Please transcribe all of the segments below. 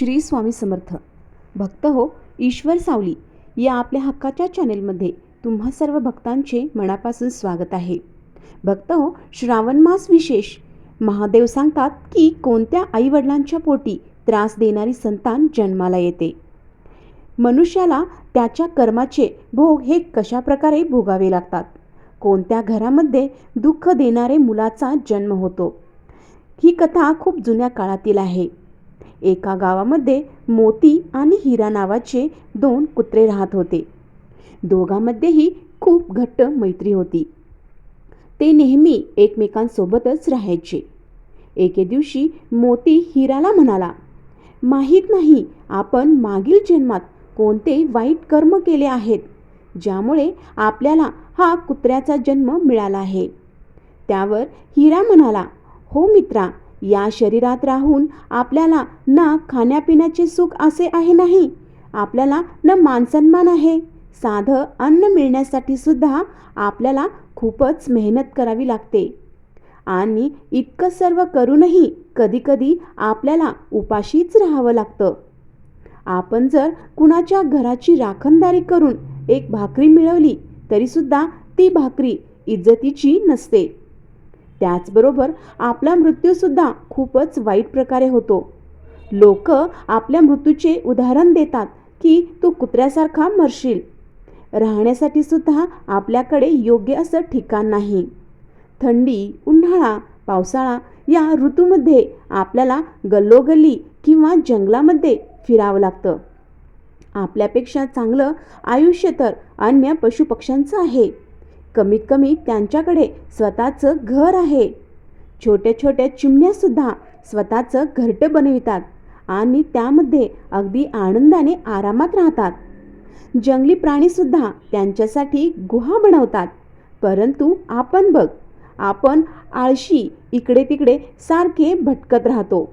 श्री स्वामी समर्थ. भक्त हो ईश्वर सावली या आपल्या हक्काच्या चॅनेलमध्ये तुम्हा सर्व भक्तांचे मनापासून स्वागत आहे. भक्त हो श्रावण मास विशेष. महादेव सांगतात की कोणत्या आईवडिलांच्या पोटी त्रास देणारी संतान जन्माला येते. मनुष्याला त्याच्या कर्माचे भोग हे कशाप्रकारे भोगावे लागतात? कोणत्या घरामध्ये दुःख देणारे मुलाचा जन्म होतो? ही कथा खूप जुन्या काळातील आहे. एका गावामध्ये मोती आणि हिरा नावाचे दोन कुत्रे राहत होते. दोघांमध्येही खूप घट्ट मैत्री होती. ते नेहमी एकमेकांसोबतच राहायचे. एके दिवशी मोती हिराला म्हणाला माहीत नाही आपण मागील जन्मात कोणते वाईट कर्म केले आहेत ज्यामुळे आपल्याला हा कुत्र्याचा जन्म मिळाला आहे. त्यावर हिरा म्हणाला हो मित्रा या शरीरात राहून आपल्याला ना खाण्यापिण्याचे सुख असे आहे नाही. आपल्याला न मानसन्मान आहे. साधं अन्न मिळण्यासाठी सुद्धा आपल्याला खूपच मेहनत करावी लागते. आणि इतकं सर्व करूनही कधीकधी आपल्याला उपाशीच राहावं लागतं. आपण जर कुणाच्या घराची राखणदारी करून एक भाकरी मिळवली तरीसुद्धा ती भाकरी इज्जतीची नसते. त्याचबरोबर आपला मृत्यूसुद्धा खूपच वाईट प्रकारे होतो. लोक आपल्या मृत्यूचे उदाहरण देतात की तू कुत्र्यासारखा मरशील. राहण्यासाठी सुद्धा आपल्याकडे योग्य असं ठिकाण नाही. थंडी उन्हाळा पावसाळा या ऋतूमध्ये आपल्याला गल्लोगल्ली किंवा जंगलामध्ये फिरावं लागतं. आपल्यापेक्षा चांगलं आयुष्य तर अन्य पशुपक्ष्यांचं आहे. कमीत कमी त्यांच्याकडे स्वतःचं घर आहे. छोट्या छोट्या चिमण्यासुद्धा स्वतःचं घरटं बनवितात आणि त्यामध्ये अगदी आनंदाने आरामात राहतात. जंगली प्राणीसुद्धा त्यांच्यासाठी गुहा बनवतात. परंतु आपण बघ आपण आळशी इकडे तिकडे सारखे भटकत राहतो.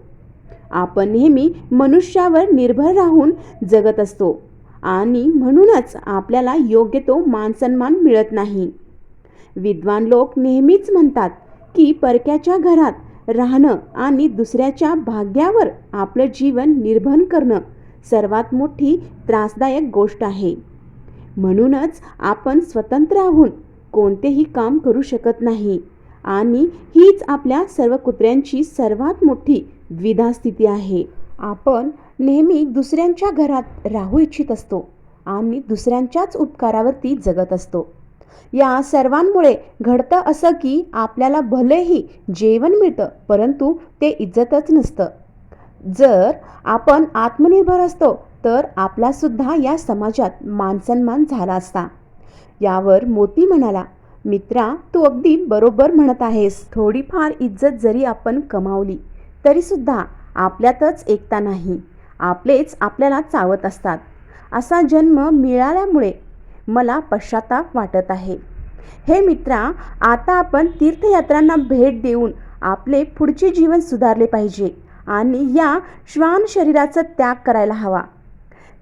आपण नेहमी मनुष्यावर निर्भर राहून जगत असतो आणि म्हणूनच आपल्याला योग्य तो मानसन्मान मिळत नाही. विद्वान लोक नेहमीच म्हणतात की परक्याच्या घरात राहणं आणि दुसऱ्याच्या भाग्यावर आपलं जीवन निर्भर करणं सर्वात मोठी त्रासदायक गोष्ट आहे. म्हणूनच आपण स्वतंत्र राहून कोणतेही काम करू शकत नाही आणि हीच आपल्या सर्व कुत्र्यांची सर्वात मोठी द्विधा स्थिती आहे. आपण नेहमी दुसऱ्यांच्या घरात राहू इच्छित असतो आणि दुसऱ्यांच्याच उपकारावरती जगत असतो. या सर्वांमुळे घडतं असं की आपल्याला भलेही जेवण मिळतं परंतु ते इज्जतच नसतं. जर आपण आत्मनिर्भर असतो तर आपलासुद्धा या समाजात मानसन्मान झाला असता. यावर मोती म्हणाला मित्रा तू अगदी बरोबर म्हणत आहेस. थोडीफार इज्जत जरी आपण कमावली तरीसुद्धा आपल्यातच एकता नाही. आपलेच आपल्याला चावत असतात. असा जन्म मिळाल्यामुळे मला पश्चाताप वाटत आहे. हे मित्रा आता आपण तीर्थयात्रांना भेट देऊन आपले पुढचे जीवन सुधारले पाहिजे आणि या श्वान शरीराचा त्याग करायला हवा.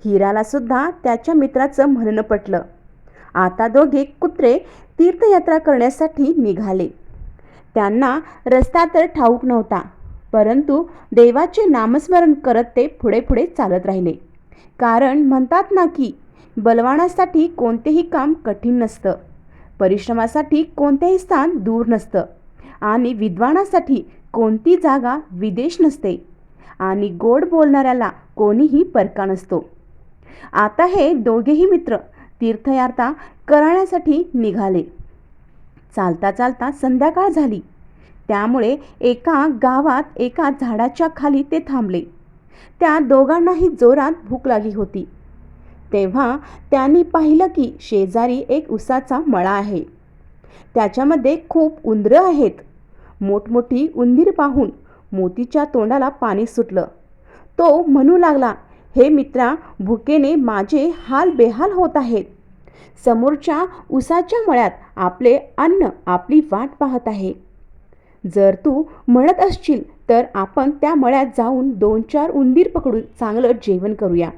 हिराला सुद्धा त्याच्या मित्राचं म्हणणं पटलं. आता दोघे कुत्रे तीर्थयात्रा करण्यासाठी निघाले. त्यांना रस्ता तर ठाऊक नव्हता परंतु देवाचे नामस्मरण करत ते पुढे पुढे चालत राहिले. कारण म्हणतात ना की बलवानासाठी कोणतेही काम कठीण नसतं. परिश्रमासाठी कोणतेही स्थान दूर नसतं. आणि विद्वानासाठी कोणती जागा विदेश नसते. आणि गोड बोलणाऱ्याला कोणीही परका नसतो. आता हे दोघेही मित्र तीर्थयात्रा करण्यासाठी निघाले. चालता चालता संध्याकाळ झाली. त्यामुळे एका गावात एका झाडाच्या खाली ते थांबले. त्या दोघांनाही जोरात भूक लागली होती. तेव्हा त्यांनी पाहिलं की शेजारी एक उसाचा मळा आहे. त्याच्यामध्ये खूप उंदरं आहेत. मोठमोठी उंदीर पाहून मोतीच्या तोंडाला पाणी सुटलं. तो म्हणू लागला हे मित्रा भुकेने माझे हाल बेहाल होत आहेत. समोरच्या उसाच्या मळ्यात आपले अन्न आपली वाट पाहत आहे. जर तू म्हणत असशील तर आपण त्या मळ्यात जाऊन दोन चार उंदीर पकडून चांगलं जेवण करूया.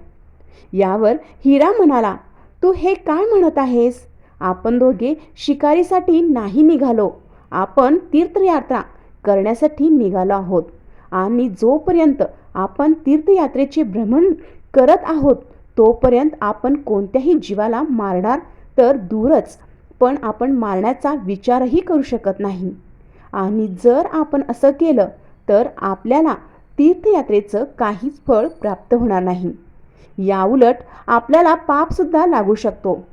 यावर हिरा म्हणाला तू हे काय म्हणत आहेस? आपण दोघे शिकारीसाठी नाही निघालो. आपण तीर्थयात्रा करण्यासाठी निघालो आहोत. आणि जोपर्यंत आपण तीर्थयात्रेचे भ्रमण करत आहोत तोपर्यंत आपण कोणत्याही जीवाला मारणार तर दूरच पण आपण मारण्याचा विचारही करू शकत नाही. आणि जर आपण असं केलं तर आपल्याला तीर्थयात्रेचं काहीच फळ प्राप्त होणार नाही. याउलट आपल्याला पापसुद्धा लागू शकतो.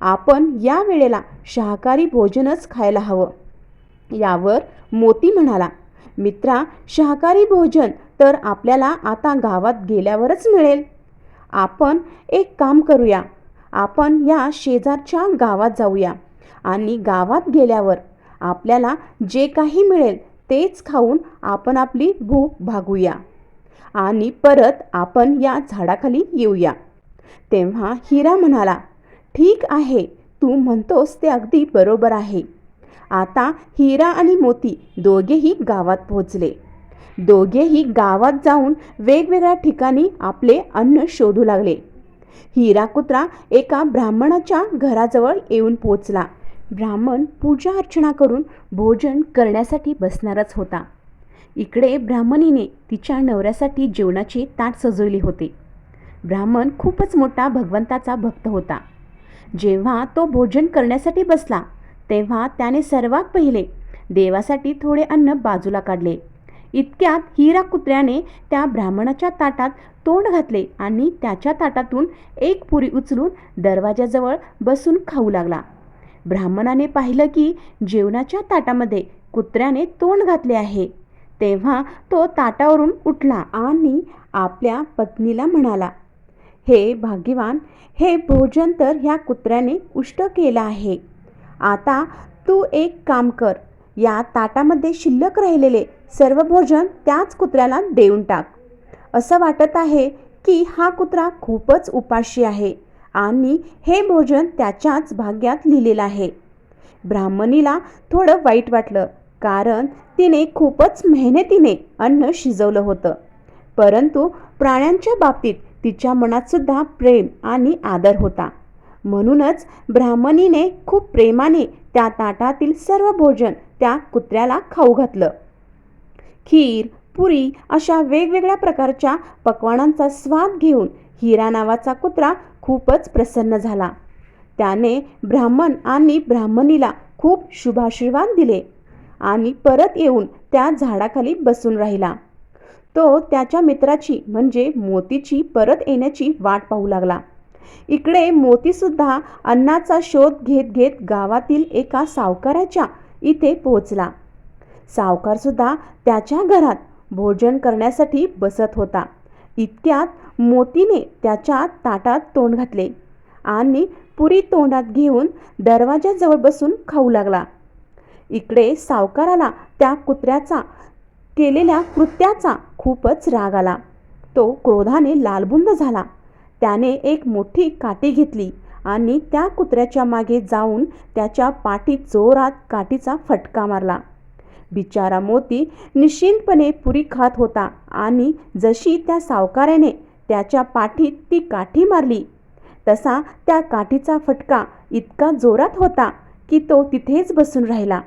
आपण या वेळेला शाकाहारी भोजनच खायला हवं. यावर मोती म्हणाला मित्रा शाकाहारी भोजन तर आपल्याला आता गावात गेल्यावरच मिळेल. आपण एक काम करूया. आपण या शेजारच्या गावात जाऊया आणि गावात गेल्यावर आपल्याला जे काही मिळेल तेच खाऊन आपण आपली भूक भागूया. आणि परत आपण या झाडाखाली येऊया. तेव्हा हिरा म्हणाला ठीक आहे तू म्हणतोस ते अगदी बरोबर आहे. आता हिरा आणि मोती दोघेही गावात पोहोचले. दोघेही गावात जाऊन वेगवेगळ्या ठिकाणी आपले अन्न शोधू लागले. हिरा कुत्रा एका ब्राह्मणाच्या घराजवळ येऊन पोचला ब्राह्मण पूजा अर्चना करून भोजन करण्यासाठी बसणारच होता. इकडे ब्राह्मणीने तिच्या नवऱ्यासाठी जेवणाची ताट सजवली होती. ब्राह्मण खूपच मोठा भगवंताचा भक्त होता. जेव्हा तो भोजन करण्यासाठी बसला तेव्हा त्याने सर्वात पहिले देवासाठी थोडे अन्न बाजूला काढले. इतक्यात हिरा कुत्र्याने त्या ब्राह्मणाच्या ताटात तोंड घातले आणि त्याच्या ताटातून एक पुरी उचलून दरवाजाजवळ बसून खाऊ लागला. ब्राह्मणाने पाहिलं की जेवणाच्या ताटामध्ये कुत्र्याने तोंड घातले आहे. तेव्हा तो ताटावरून उठला आणि आपल्या पत्नीला म्हणाला हे भाग्यवान हे भोजन तर ह्या कुत्र्याने उष्ट केलं आहे. आता तू एक काम कर या ताटामध्ये शिल्लक राहिलेले सर्व भोजन त्याच कुत्र्याला देऊन टाक. असं वाटत आहे की हा कुत्रा खूपच उपाशी आहे आणि हे भोजन त्याच्याच भाग्यात लिहिलेलं आहे. ब्राह्मणीला थोडं वाईट वाटलं. कारण तिने खूपच मेहनतीने अन्न शिजवलं होतं. परंतु प्राण्यांच्या बाबतीत तिच्या मनात सुद्धा प्रेम आणि आदर होता. म्हणूनच ब्राह्मणीने खूप प्रेमाने त्या ताटातील सर्व भोजन त्या कुत्र्याला खाऊ घातलं. खीर पुरी अशा वेगवेगळ्या प्रकारच्या पक्वानांचा स्वाद घेऊन हिरा नावाचा कुत्रा खूपच प्रसन्न झाला. त्याने ब्राह्मण आणि ब्राह्मणीला खूप शुभाशीर्वाद दिले. आणि परत येऊन त्या झाडाखाली बसून राहिला. तो त्याच्या मित्राची म्हणजे मोतीची परत येण्याची वाट पाहू लागला. इकडे मोतीसुद्धा अन्नाचा शोध घेत घेत गावातील एका सावकाराच्या इथे पोहोचला. सावकारसुद्धा त्याच्या घरात भोजन करण्यासाठी बसत होता. इतक्यात मोतीने त्याच्या ताटात तोंड घातले आणि पुरी तोंडात घेऊन दरवाजाजवळ बसून खाऊ लागला. इकडे सावकाराला त्या कुत्र्याचा केलेल्या कृत्याचा खूपच राग आला. तो क्रोधाने लालबुंद झाला. त्याने एक मोठी काठी घेतली आणि त्या कुत्र्याच्या मागे जाऊन त्याच्या पाठीत जोरात काठीचा फटका मारला. बिचारा मोती निश्चिंतपणे पुरी खात होता आणि जशी त्या सावकाराने त्याच्या पाठीत ती काठी मारली तसा त्या काठीचा फटका इतका जोरात होता की तो तिथेच बसून राहिला.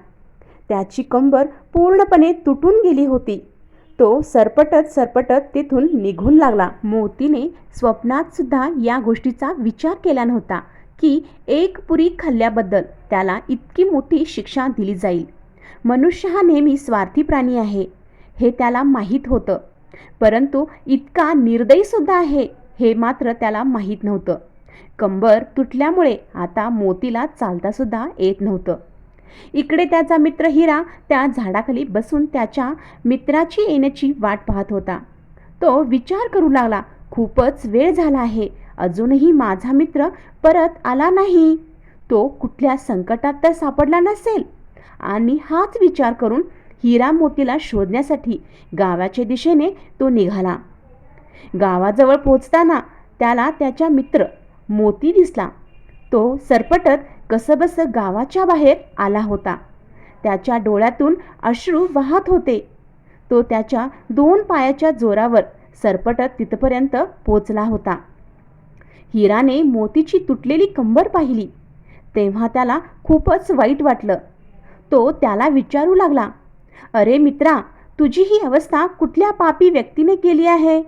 त्याची कंबर पूर्णपणे तुटून गेली होती. तो सरपटत सरपटत तिथून निघून लागला. मोतीने स्वप्नात सुद्धा या गोष्टीचा विचार केला नव्हता की एक पुरी खाल्ल्याबद्दल त्याला इतकी मोठी शिक्षा दिली जाईल. मनुष्य हा नेहमी स्वार्थी प्राणी आहे हे त्याला माहीत होतं. परंतु इतका निर्दयीसुद्धा आहे हे मात्र त्याला माहीत नव्हतं. कंबर तुटल्यामुळे आता मोतीला चालतासुद्धा येत नव्हतं. इकडे त्याचा मित्र हिरा त्या झाडाखाली बसून त्याच्या मित्राची येण्याची वाट पाहत होता. तो विचार करू लागला खूपच वेळ झाला आहे अजूनही माझा मित्र परत आला नाही. तो कुठल्या संकटात तर सापडला नसेल. आणि हाच विचार करून हिरा मोतीला शोधण्यासाठी गावाच्या दिशेने तो निघाला. गावाजवळ पोचताना त्याला त्याच्या मित्र मोती दिसला. तो सरपटत कसबस गावाच्या बाहेर आला होता. त्याच्या डोळ्यातून अश्रू वाहत होते. तो त्याच्या दोन पायाच्या जोरावर सरपटत तिथपर्यंत पोचला होता. हिराने मोतीची तुटलेली कंबर पाहिली. तेव्हा त्याला खूपच वाईट वाटलं. तो त्याला विचारू लागला अरे मित्रा तुझी ही अवस्था कुठल्या पापी व्यक्तीने केली आहे?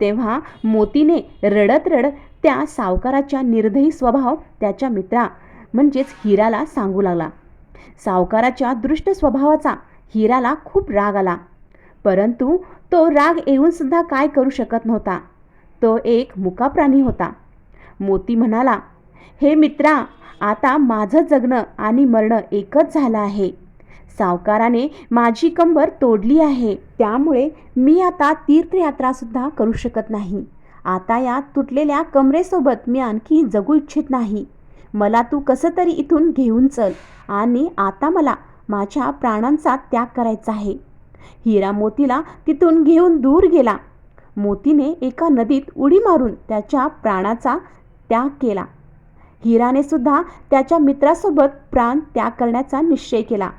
तेव्हा मोतीने रडत रडत त्या सावकाराच्या निर्दयी स्वभाव त्याच्या मित्रा म्हणजेच हिराला सांगू लागला. सावकाराच्या दृष्ट स्वभावाचा हिराला खूप राग आला. परंतु तो राग येऊन सुद्धा काय करू शकत नव्हता. तो एक मुका प्राणी होता. मोती म्हणाला हे मित्रा आता माझं जगणं आणि मरणं एकच झालं आहे. सावकाराने माझी कंबर तोडली आहे. त्यामुळे मी आता तीर्थयात्रासुद्धा करू शकत नाही. आता या तुटलेल्या कमरेसोबत मी आणखी जगू इच्छित नाही. मला तू कसं तरी इथून घेऊन चल आणि आता मला माझ्या प्राणांचा त्याग करायचा आहे. हिरा मोतीला तिथून घेऊन दूर गेला. मोतीने एका नदीत उडी मारून त्याच्या प्राणाचा त्याग केला. हिराने सुद्धा त्याच्या मित्रासोबत प्राण त्याग करण्याचा निश्चय केला.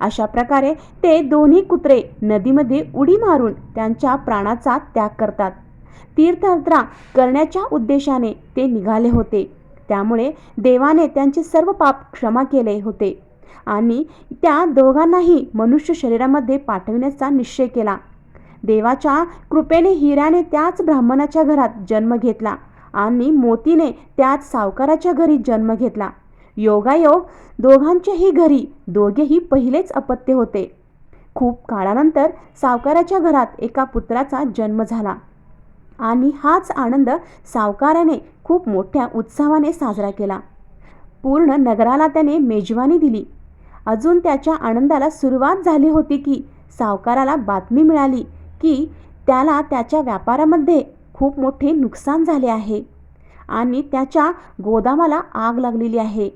अशा प्रकारे ते दोन्ही कुत्रे नदीमध्ये उडी मारून त्यांच्या प्राणाचा त्याग करतात. तीर्थयात्रा करण्याच्या उद्देशाने ते निघाले होते. त्यामुळे देवाने त्यांचे सर्व पाप क्षमा केले होते. आणि त्या दोघांनाही मनुष्य शरीरामध्ये पाठविण्याचा निश्चय केला. देवाच्या कृपेने हिऱ्याने त्याच ब्राह्मणाच्या घरात जन्म घेतला आणि मोतीने त्याच सावकाराच्या घरी जन्म घेतला. योगायोग दोघांच्याही घरी दोघेही पहिलेच अपत्य होते. खूप काळानंतर सावकाराच्या घरात एका पुत्राचा जन्म झाला. आणि हाच आनंद सावकाराने खूप मोठ्या उत्साहाने साजरा केला. पूर्ण नगराला त्याने मेजवानी दिली. अजून त्याच्या आनंदाला सुरुवात झाली होती की सावकाराला बातमी मिळाली की त्याला त्याच्या व्यापारामध्ये खूप मोठे नुकसान झाले आहे आणि त्याच्या गोदामाला आग लागलेली आहे.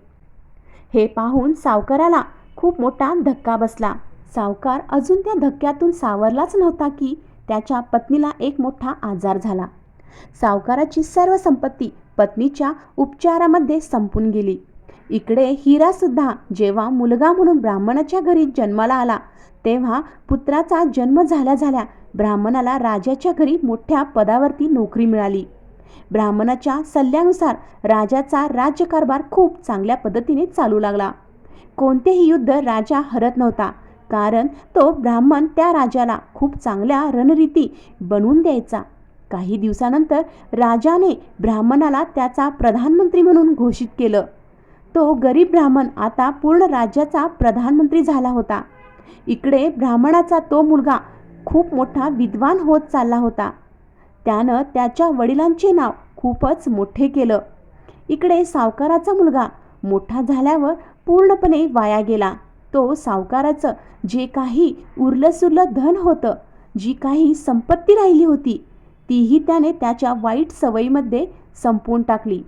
हे पाहून सावकाराला खूप मोठा धक्का बसला. सावकार अजून त्या धक्क्यातून सावरलाच नव्हता की त्याच्या पत्नीला एक मोठा आजार झाला. सावकाराची सर्व संपत्ती पत्नीच्या उपचारामध्ये संपून गेली. इकडे हिरासुद्धा जेव्हा मुलगा म्हणून ब्राह्मणाच्या घरी जन्माला आला तेव्हा पुत्राचा जन्म झाल्या झाल्या ब्राह्मणाला राजाच्या घरी मोठ्या पदावरती नोकरी मिळाली. ब्राह्मणाच्या सल्ल्यानुसार राजाचा राज्यकारभार खूप चांगल्या पद्धतीने चालू लागला. कोणतेही युद्ध राजा हरत नव्हता. कारण तो ब्राह्मण त्या राजाला खूप चांगल्या रणरीती बनवून द्यायचा. काही दिवसानंतर राजाने ब्राह्मणाला त्याचा प्रधानमंत्री म्हणून घोषित केलं. तो गरीब ब्राह्मण आता पूर्ण राज्याचा प्रधानमंत्री झाला होता. इकडे ब्राह्मणाचा तो मुलगा खूप मोठा विद्वान होत चालला होता. त्यानं त्याच्या वडिलांचे नाव खूपच मोठे केलं. इकडे सावकाराचा मुलगा मोठा झाल्यावर पूर्णपणे वाया गेला. तो सावकाराचं जे काही उरलंसुरलं धन होतं जी काही संपत्ती राहिली होती तीही त्याने त्याच्या वाईट सवयीमध्ये संपवून टाकली.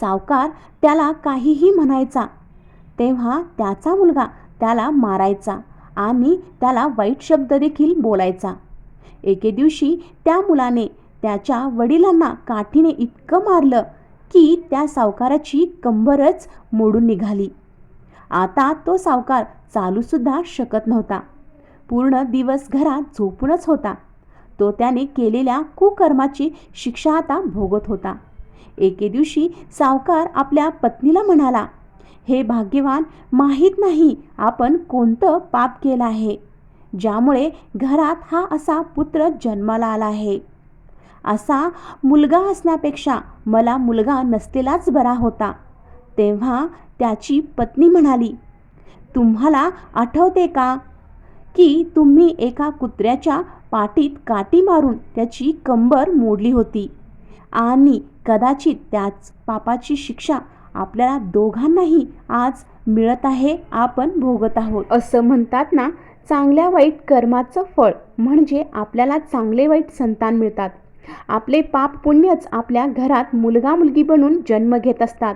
सावकार त्याला काहीही म्हणायचा तेव्हा त्याचा मुलगा त्याला मारायचा आणि त्याला वाईट शब्द देखील बोलायचा. एके दिवशी त्या मुलाने त्याच्या वडिलांना काठीने इतकं मारलं की त्या सावकाराची कंबरच मोडून निघाली. आता तो सावकार चालूसुद्धा शकत नव्हता. पूर्ण दिवस घरात झोपूनच होता. तो त्याने केलेल्या कुकर्माची शिक्षा आता भोगत होता. एके दिवशी सावकार आपल्या पत्नीला म्हणाला हे भाग्यवान माहीत नाही आपण कोणतं पाप केलं आहे ज्यामुळे घरात हा असा पुत्र जन्माला आला आहे. असा मुलगा असण्यापेक्षा मला मुलगा नसलेलाच बरा होता. तेव्हा त्याची पत्नी म्हणाली तुम्हाला आठवते का की तुम्ही एका कुत्र्याच्या पाठीत काठी मारून त्याची कंबर मोडली होती? आणि कदाचित त्याच पापाची शिक्षा आपल्याला दोघांनाही आज मिळत आहे आपण भोगत आहोत. असं म्हणतात ना चांगल्या वाईट कर्माचं फळ म्हणजे आपल्याला चांगले वाईट संतान मिळतात. आपले पाप पुण्यच आपल्या घरात मुलगा मुलगी बनून जन्म घेत असतात.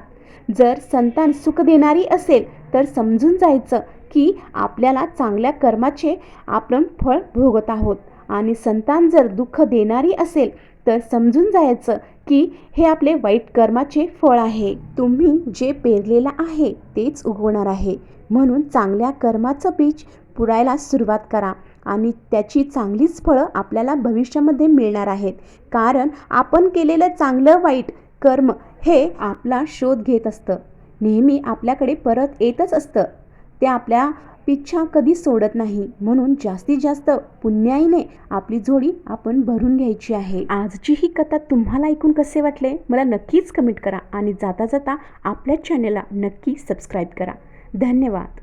जर संतान सुख देणारी असेल तर समजून जायचं की आपल्याला चांगल्या कर्माचे आपण फळ भोगत आहोत. आणि संतान जर दुःख देणारी असेल तर समजून जायचं की हे आपले वाईट कर्माचे फळ आहे. तुम्ही जे पेरलेलं आहे तेच उगवणार आहे. म्हणून चांगल्या कर्माचं बीज पुरायला सुरुवात करा आणि त्याची चांगलीच फळं आपल्याला भविष्यामध्ये मिळणार आहेत. कारण आपण केलेलं चांगलं वाईट कर्म हे आपला शोध घेत असतं. नेहमी आपल्याकडे परत येतच असतं. ते आपल्या पिच्छा कधी सोडत नाही. म्हणून जास्तीत जास्त पुण्याईने आपली जोडी आपण भरून घ्यायची आहे. आजची ही कथा तुम्हाला ऐकून कसे वाटले? मला नक्कीच कमेंट करा आणि जाता जाता आपल्या चॅनेलला नक्की सबस्क्राईब करा. धन्यवाद.